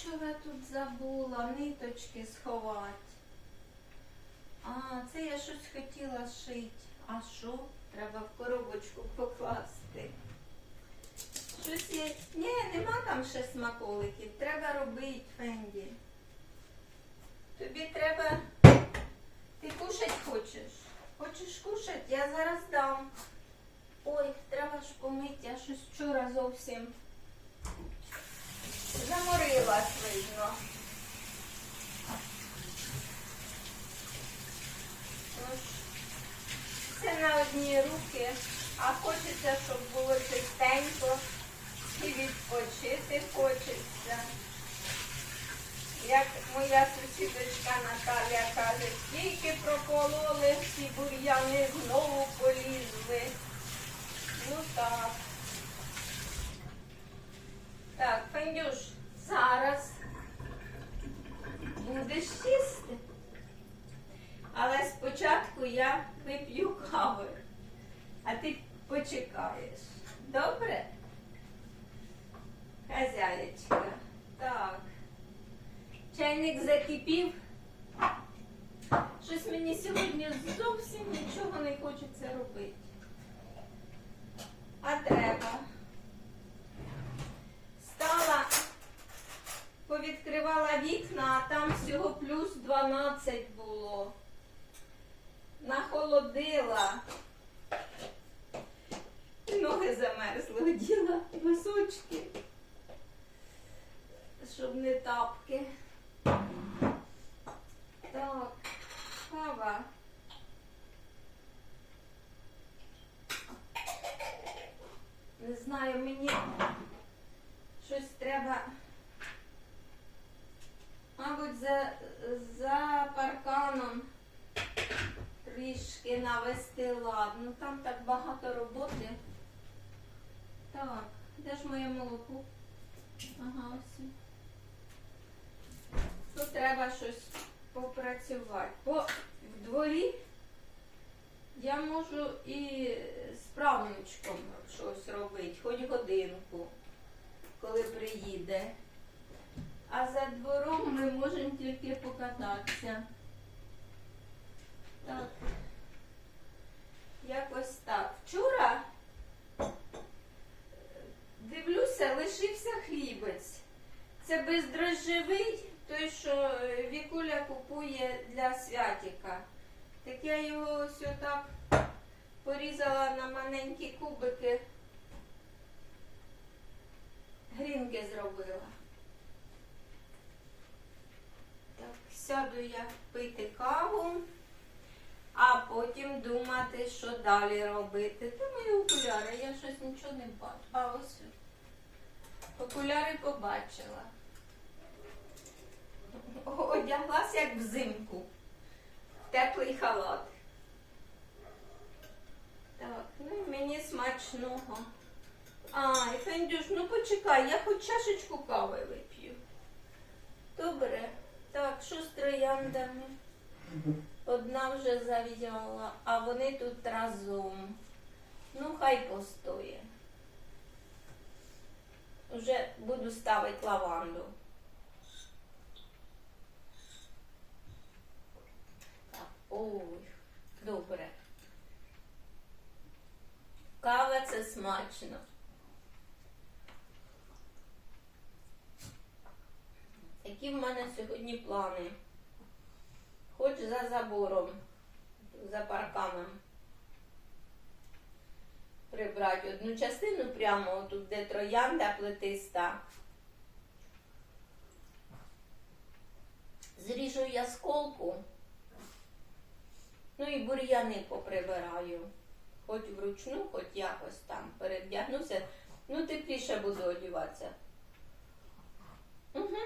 вчора тут забула ниточки сховати. А, це я щось хотіла шити. А що? Треба в коробочку покласти. Щось є. Ні, нема там ще смаколиків. Треба робити, Фенді. Тобі треба. Ти кушать хочеш? Хочеш кушать? Я зараз дам. Ой, треба ж помити, я щось вчора зовсім заморилась, видно. Тож, Це на одні руки, а хочеться, щоб було чистенько і відпочити хочеться. Як моя сусідочка Наталя каже, тільки прокололи всі бур'яни, знову полізли. Ну так. Так, Фендюш, зараз будеш їсти. Але спочатку я вип'ю кави, а ти почекаєш. Добре? Хазяєчка. Так. Чайник закипів. Щось мені сьогодні зовсім нічого не хочеться робити. А треба. Стала, повідкривала вікна, а там всього плюс 12 було. Нахолодила. Ноги замерзли, оділа носочки, щоб не тапки. Так, кава. Не знаю, мені щось треба. Мабуть, за, за парканом трішки навести лад. Ну там так багато роботи. Так, де ж моє молоко? Ага, ось. Тут треба щось попрацювати. Бо в дворі я можу і з правнучком щось робити, хоч годинку, коли приїде. А за двором ми можемо тільки покататися. Так. Якось так. Вчора е, дивлюся, лишився хлібець. Це бездрожжевий, той, що е, Вікуля купує для святіка. Так я його ось отак порізала на маленькі кубики. Грінки зробила. Так, сяду я пити каву, а потім думати, що далі робити. Та мої окуляри, я щось нічого не бачу. А ось окуляри побачила. Одяглася як взимку. Теплий халат. Так, ну мені смачного. Ай, Фендюш, ну почекай, я хоч чашечку кави вип'ю. Добре. Так, що з трояндами? Одна вже зав'яла, а вони тут разом. Ну, хай постоє. Вже буду ставити лаванду. Так, ой, добре. Кава це смачно. Які в мене сьогодні плани? Хоч за забором, за парканом. Прибрати одну частину прямо отут, де троянда плетиста. Зріжу я сколку. Ну і бур'яни поприбираю. Хоч вручну, хоч якось там передягнуся. Ну, тепліше буду одіватися. Угу.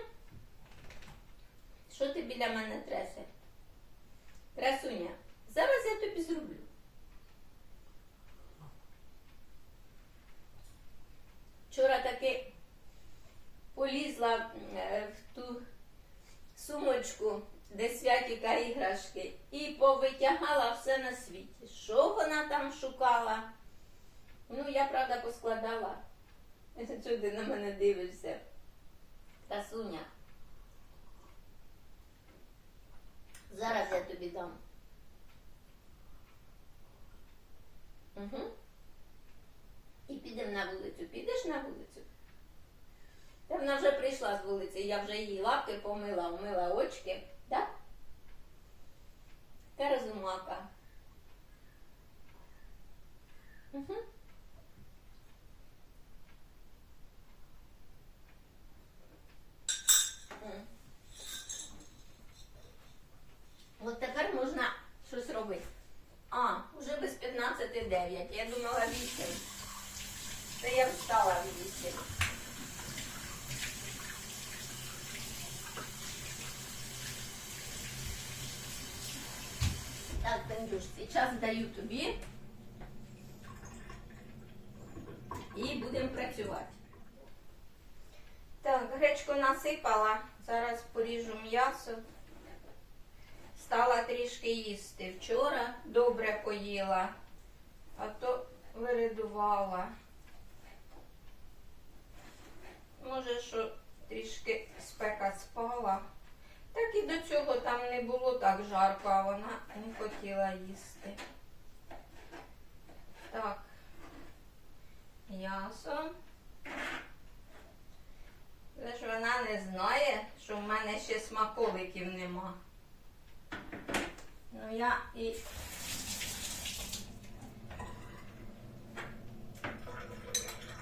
Що ти біля мене тресе? Красуня, зараз я тобі зроблю. Вчора таки полізла е, в ту сумочку, де святіка іграшки, і повитягала все на світі. Що вона там шукала? Ну, я, правда, поскладала. Чого ти на мене дивишся? Красуня. Зараз я тобі дам. Угу. І підемо на вулицю. Підеш на вулицю? Та вона вже прийшла з вулиці, я вже її лапки помила, умила очки, так? Та розумака. Угу. От тепер можна щось робити. А, вже без 15,9. Я думала 8. Та я встала в 8. Так, Тендюш, зараз даю тобі. І будемо працювати. Так, гречку насипала. Зараз поріжу м'ясо. Стала трішки їсти. Вчора добре поїла, а то виридувала. Може, що трішки спека спала. Так і до цього там не було так жарко, а вона не хотіла їсти. Так, м'ясо. Вона не знає, що в мене ще смаколиків нема. Я і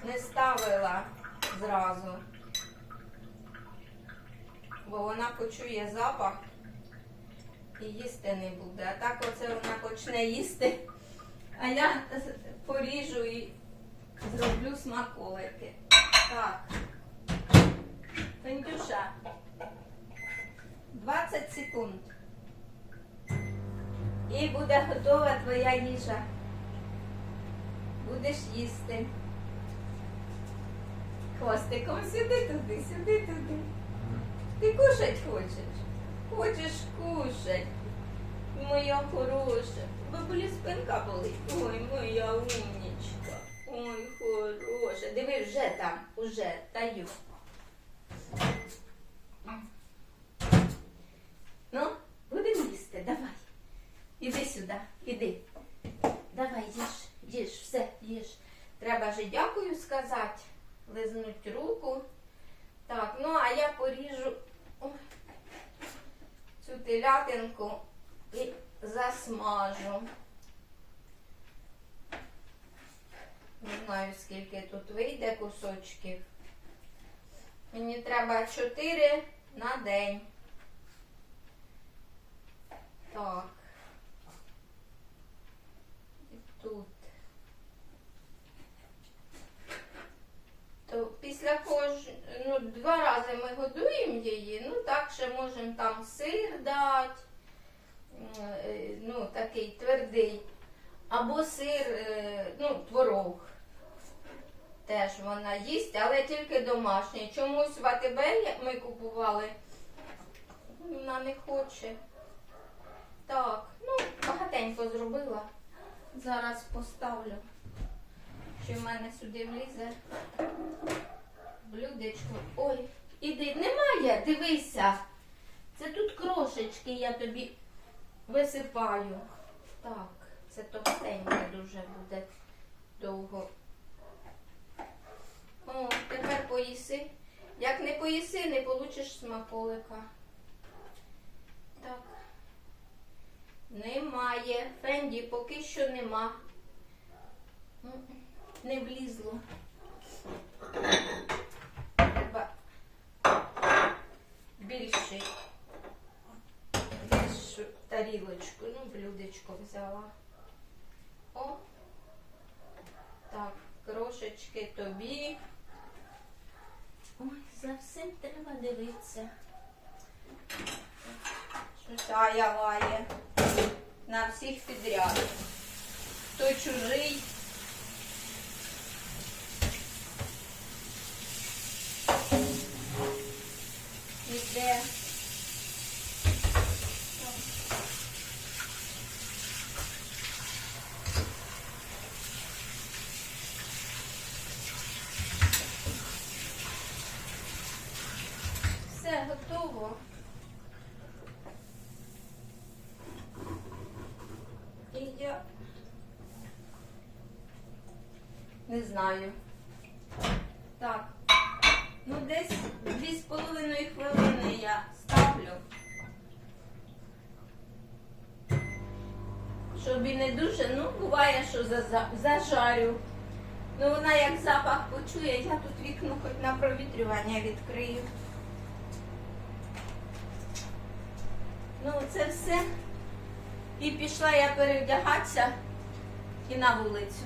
не ставила зразу, бо вона почує запах і їсти не буде. А так оце вона почне їсти, а я поріжу і зроблю смаколики. Так. Пендюша. 20 секунд. І буде готова твоя їжа. Будеш їсти. Хвостиком сюди туди, сюди туди. Ти кушать хочеш? Хочеш кушать. Моя хороша. Бабулі спинка болить. Ой, моя умнічка. Ой, хороша. Диви, вже там, уже даю. Ну, будемо їсти, давай. Іди сюди, іди. Давай, їж, їж, все, їж. Треба же дякую сказати, лизнуть руку. Так, ну а я поріжу цю телятинку і засмажу. Не знаю, скільки тут вийде кусочків. Мені треба 4 на день. Так. І тут. То після кож... ну, два рази ми годуємо її, ну так ще можемо там сир дати, е, ну, такий твердий, або сир, е, ну, творог. Теж вона їсть, але тільки домашній. Чомусь в АТБ ми купували, вона не хоче. Так, ну, багатенько зробила. Зараз поставлю. Чи в мене сюди влізе блюдечко. Ой, іди, немає, дивися. Це тут крошечки я тобі висипаю. Так, це товстеньке дуже буде довго. О, тепер поїси. Як не поїси, не получиш смаколика. Так. Немає. Фенді поки що нема. Не влізло. Треба більший. Більшу тарілочку. Ну, блюдечко взяла. О. Так, крошечки тобі. Ой, за всім треба дивитися. Щось Ая лає на всіх підряд. Хто чужий. Де? Готово. І я не знаю. Зажарю. Ну, вона як запах почує, я тут вікно хоч на провітрювання відкрию. Ну, це все. І пішла я перевдягатися і на вулицю.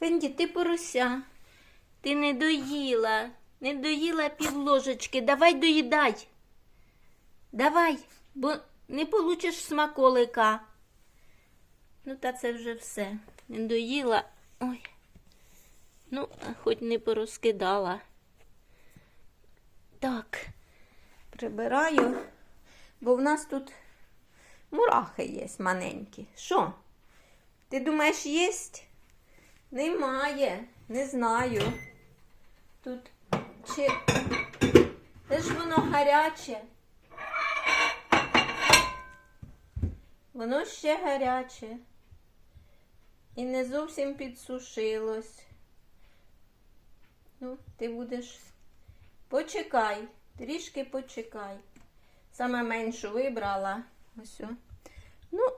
Фенді, ти порося. Ти не доїла. Не доїла пів ложечки. Давай доїдай. Давай, бо не получиш смаколика. Ну, та це вже все. Не доїла. Ой. Ну, хоч не порозкидала. Так, прибираю, бо в нас тут мурахи є маленькі. Що? Ти думаєш, єсть? Немає, не знаю. Тут чи. Де ж воно гаряче? Воно ще гаряче. І не зовсім підсушилось. Ну, ти будеш. Почекай, трішки почекай. Саме меншу вибрала. Ось. Ну,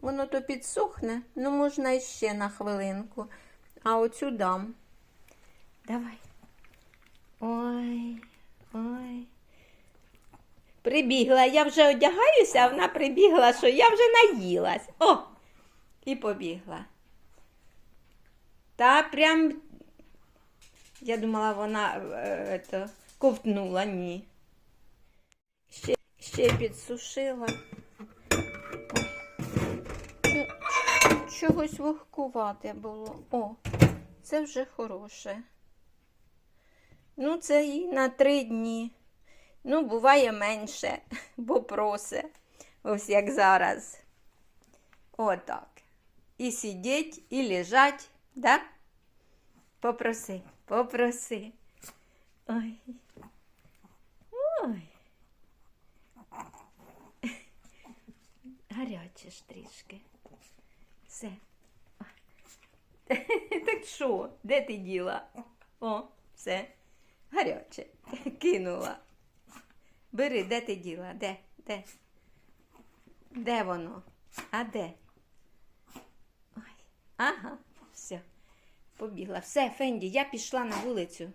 воно то підсохне, ну можна іще на хвилинку. А оцю дам. Давай. Ой, ой. Прибігла, я вже одягаюся, а вона прибігла, що я вже наїлась. О! І побігла. Та прям, я думала, вона е, то, ковтнула, ні. Ще, ще підсушила. Чогось вогкувате було. О, це вже хороше. Ну, це і на три дні. Ну, буває менше, бо просе. Ось як зараз. Отак. І сидіть, і лежать, да? Попроси, попроси. Ой. Ой. Гаряче ж трішки. Все. Так що, де ти діла? О, все. Гаряче. Кинула. Бери, де ти діла? Де? Де? Де воно? А де? Ой. Ага, все. Побігла. Все, Фенді, я пішла на вулицю.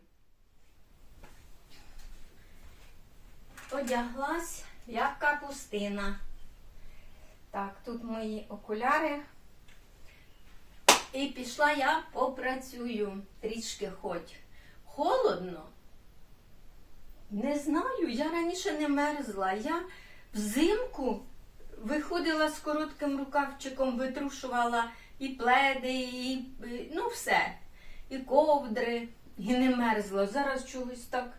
Одяглась, як капустина. Так, тут мої окуляри. І пішла я попрацюю трішки хоч. Холодно. Не знаю, я раніше не мерзла. Я взимку виходила з коротким рукавчиком, витрушувала і пледи, і ну все, і ковдри, і не мерзла. Зараз чогось так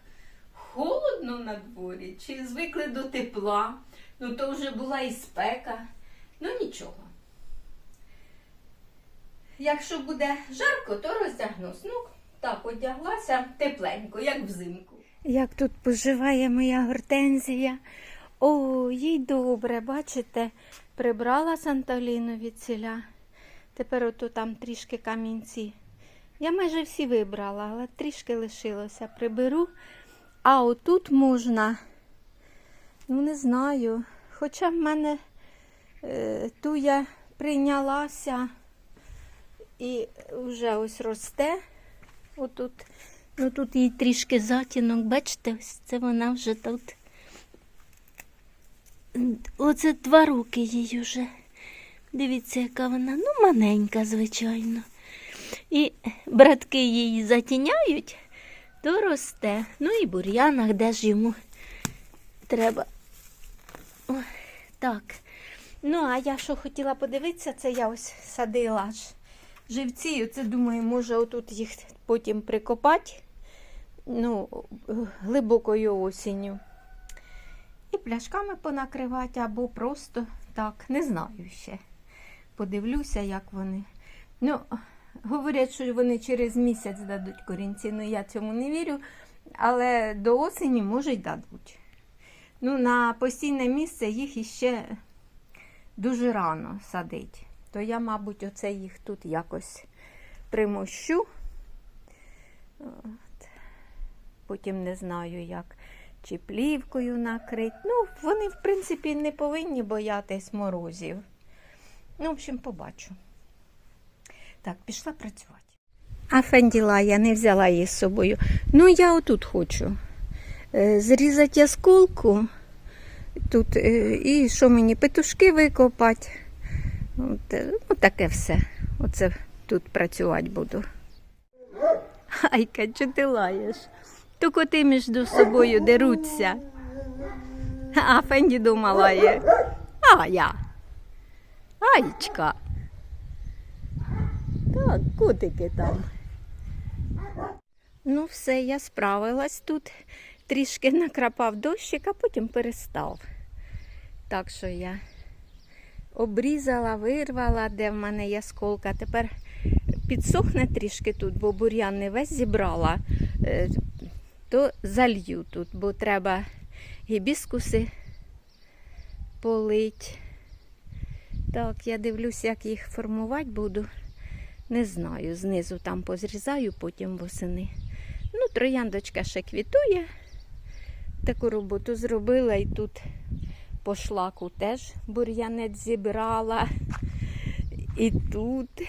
холодно на дворі, чи звикли до тепла. Ну то вже була і спека. Ну нічого. Якщо буде жарко, то роздягнусь. Ну, так, одяглася тепленько, як взимку. Як тут поживає моя гортензія. О, їй добре, бачите, прибрала Санталіну від ціля. Тепер ото там трішки камінці. Я майже всі вибрала, але трішки лишилося. Приберу. А отут можна, ну не знаю. Хоча в мене е, туя прийнялася і вже ось росте. Отут. Ну тут їй трішки затінок, бачите, ось це вона вже тут. Оце два роки їй уже. Дивіться, яка вона, ну, маленька, звичайно. І братки її затіняють, то росте. Ну і бур'янах, де ж йому треба. Ой, так. Ну, а я що хотіла подивитися, це я ось садила аж живці. Оце думаю, може отут їх потім прикопати ну, глибокою осінню. І пляшками понакривати, або просто так, не знаю ще. Подивлюся, як вони. Ну, говорять, що вони через місяць дадуть корінці. Ну, я цьому не вірю, але до осені, може, й дадуть. Ну, на постійне місце їх іще дуже рано садить. То я, мабуть, оце їх тут якось примощу. От. Потім не знаю, як чи плівкою накрить. Ну, вони, в принципі, не повинні боятись морозів. Ну, в общем, побачу. Так, пішла працювати. А фенділа я не взяла її з собою. Ну, я отут хочу. Е, Зрізати ясколку тут е, і що мені петушки викопати. От, е, ну, таке все. Оце тут працювати буду. Айка, чого ти лаєш? То коти між собою деруться. А Фенді дома лає. А я. Аєчка. Так, котики там. Ну, все, я справилась тут. Трішки накрапав дощик, а потім перестав. Так що я обрізала, вирвала, де в мене ясколка. Тепер підсохне трішки тут, бо бур'ян весь зібрала, е, то залью тут, бо треба гібіскуси полить. Так, я дивлюсь, як їх формувати буду. Не знаю, знизу там позрізаю, потім восени. Ну, трояндочка ще квітує. Таку роботу зробила і тут по шлаку теж бур'янець зібрала. І тут.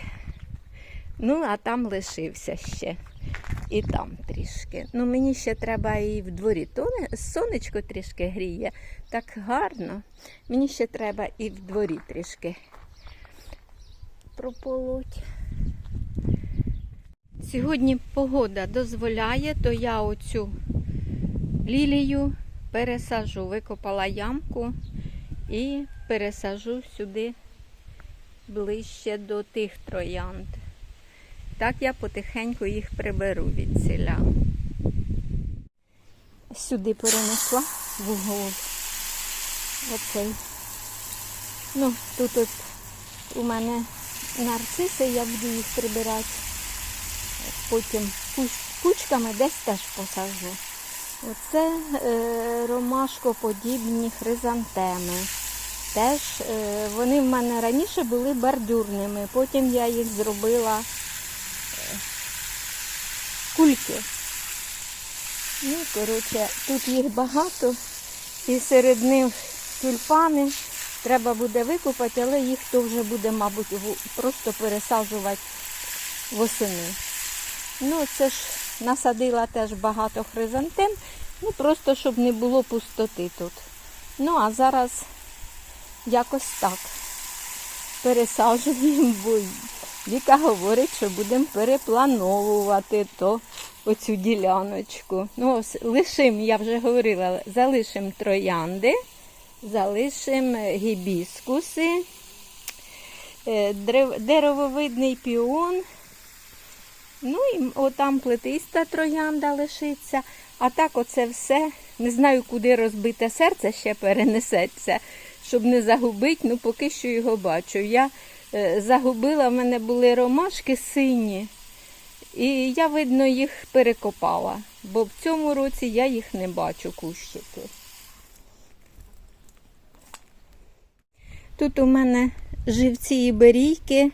Ну, а там лишився ще. І там трішки. Ну, мені ще треба і в дворі. То сонечко трішки гріє. Так гарно. Мені ще треба і в дворі трішки прополоть. Сьогодні погода дозволяє, то я оцю лілію пересажу, викопала ямку і пересажу сюди ближче до тих троянд. Так я потихеньку їх приберу від ціля. Сюди перенесла в угол. Оцей. Ну, тут от у мене нарциси, я буду їх прибирати. Потім кучками десь теж посажу. Оце е, ромашкоподібні хризантеми. Теж е, вони в мене раніше були бордюрними, потім я їх зробила кульки. Ну, коротше, тут їх багато, і серед них тюльпани. Треба буде викупати, але їх то вже буде, мабуть, просто пересаджувати восени. Ну, це ж насадила теж багато хризантем, ну просто щоб не було пустоти тут. Ну, а зараз якось так пересаджуємо, бо Віка говорить, що будемо переплановувати то оцю діляночку. Ну, ось я вже говорила, залишимо троянди, залишимо гібіскуси, е, деревовидний піон. Ну і отам плетиста троянда лишиться. А так оце все. Не знаю, куди розбите серце ще перенесеться, щоб не загубити, ну поки що його бачу. Я загубила, в мене були ромашки сині, і я, видно, їх перекопала, бо в цьому році я їх не бачу, кущики. Тут у мене живці і берійки.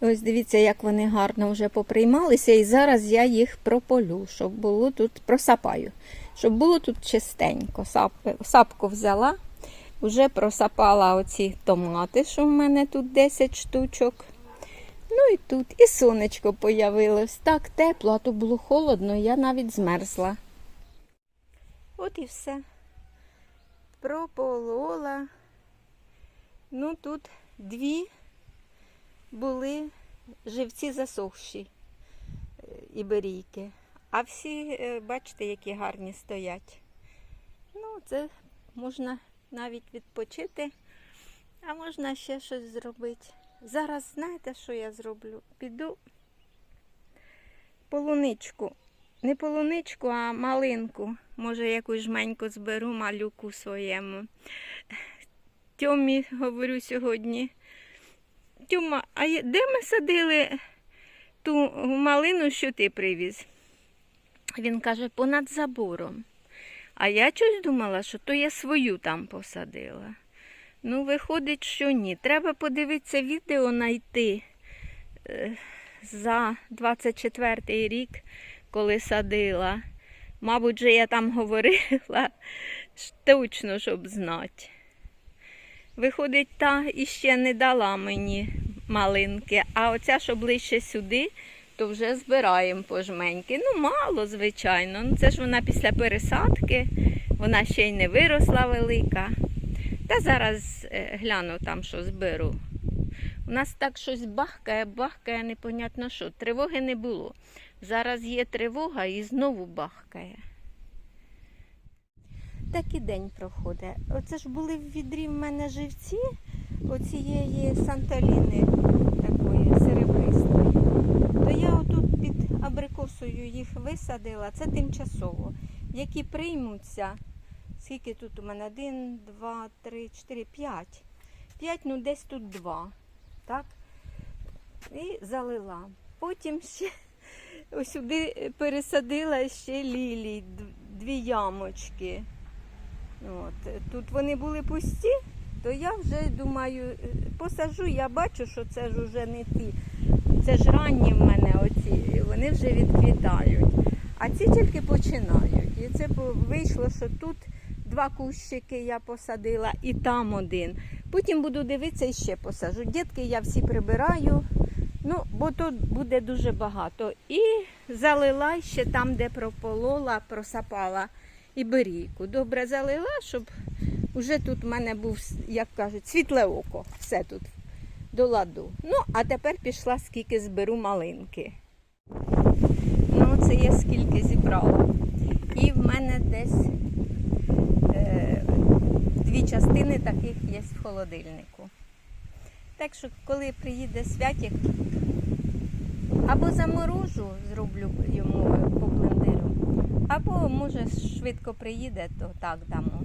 Ось дивіться, як вони гарно вже поприймалися, і зараз я їх прополю, щоб було тут, просапаю, щоб було тут чистенько. Сап, сапку взяла, вже просапала оці томати, що в мене тут 10 штучок. Ну і тут і сонечко появилось. Так тепло, а то було холодно, я навіть змерзла. От і все. Прополола. Ну тут дві були живці засохші е, іберійки. А всі, е, бачите, які гарні стоять. Ну, це можна навіть відпочити, а можна ще щось зробити. Зараз знаєте, що я зроблю? Піду полуничку. Не полуничку, а малинку. Може, якусь жменьку зберу малюку своєму. Тьомі, говорю сьогодні. Тьома, а де ми садили ту малину, що ти привіз? Він каже, понад забором. А я щось думала, що то я свою там посадила. Ну, виходить, що ні. Треба подивитися відео знайти е, за 24 рік, коли садила. Мабуть, же я там говорила точно, щоб знати. Виходить, та іще не дала мені малинки, а оця, що ближче сюди, то вже збираємо пожменьки. Ну, мало, звичайно. Ну, це ж вона після пересадки, вона ще й не виросла велика. Та зараз е, гляну там, що зберу. У нас так щось бахкає, бахкає, непонятно що. Тривоги не було. Зараз є тривога і знову бахкає. Так і день проходить. Оце ж були в відрі в мене живці оцієї санталіни такої серебристої. То я отут під абрикосою їх висадила. Це тимчасово. Які приймуться. Скільки тут у мене? Один, два, три, чотири, п'ять. П'ять, ну десь тут два. Так? І залила. Потім ще ось сюди пересадила ще лілій, дві ямочки. От. Тут вони були пусті, то я вже думаю, е, посажу, я бачу, що це ж вже не ті. Це ж ранні в мене оці, вони вже відквітають. А ці тільки починають. І це вийшло, що тут два кущики я посадила і там один. Потім буду дивитися і ще посажу. Дітки я всі прибираю, ну, бо тут буде дуже багато. І залила ще там, де прополола, просапала і берійку. Добре залила, щоб уже тут в мене був, як кажуть, світле око. Все тут до ладу. Ну, а тепер пішла, скільки зберу малинки. Це я скільки зібрала. І в мене десь е, дві частини таких є в холодильнику. Так що, коли приїде святік, або заморожу, зроблю йому по блендеру, або може швидко приїде, то так дамо.